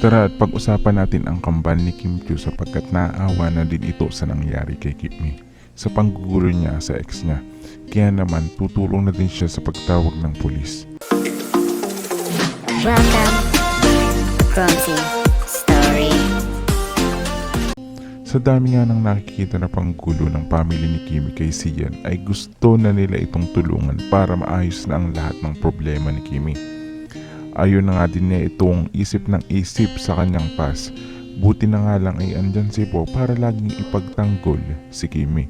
Tara at pag-usapan natin ang kambal ni Kim Chiu sapagkat naaawa na din ito sa nangyari kay Kim Mi sa panggugulo niya sa ex niya. Kaya naman tutulong na din siya sa pagtawag ng pulis. Welcome, Clumsy Story. Sa dami nga ng nakikita na panggulo ng family ni Kimi kay Sian ay gusto na nila itong tulungan para maayos na ang lahat ng problema ni Kimi. Ayon na nga din niya itong isip ng isip sa kanyang past. Buti na nga lang ay andyan si Po para laging ipagtanggol si Kimi.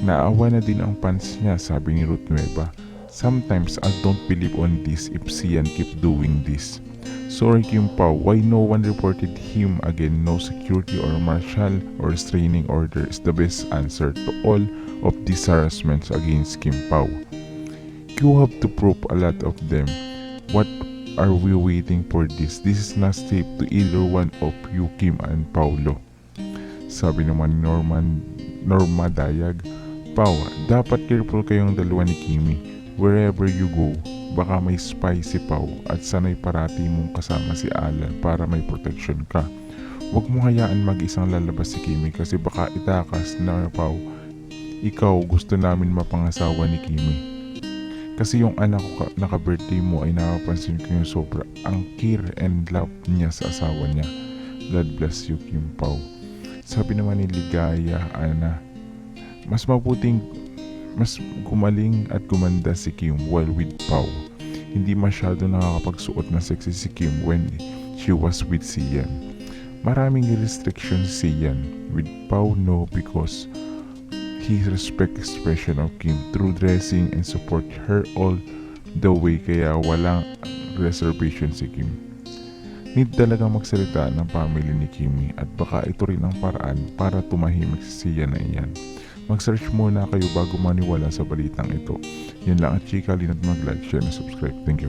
Naawa na din ang fans niya sabi ni Ruth Nueva. Sometimes I don't believe on this if Sian keep doing this. Sorry Kim Pao, why no one reported him again? No security or martial or restraining order is the best answer to all of these harassments against Kim Pao. You have to prove a lot of them. What are we waiting for this? This is not safe to either one of you, Kim and Paulo. Sabi naman ni Norman, Norma Dayag, Pao, dapat careful kayong dalawa ni Kimi. Wherever you go, baka may spy si Pau at sanay parati mong kasama si Alan para may protection ka. Huwag mo hayaan mag-isang lalabas si Kimi kasi baka itakas na Pau, ikaw gusto namin mapangasawa ni Kimi. Kasi yung anak ko ka- naka-birthday mo ay napapansin ko yung sobra ang care and love niya sa asawa niya. God bless you Kim Pau. Sabi naman ni Ligaya, Ana, mas mabuting mas gumaling at gumanda si Kim while with Pau. Hindi masyado nakakapagsuot na sexy si Kim when she was with Sian. Maraming restrictions si Sian. With Pau, no because he respect expression of Kim through dressing and support her all the way kaya walang reservation si Kim. Need talaga magsalita ng family ni Kimi at baka ito rin ang paraan para tumahimik si Sian na iyan. Mag-search muna kayo bago maniwala sa balitang ito. Yan lang at chika, linat mag-like, share, and subscribe. Thank you.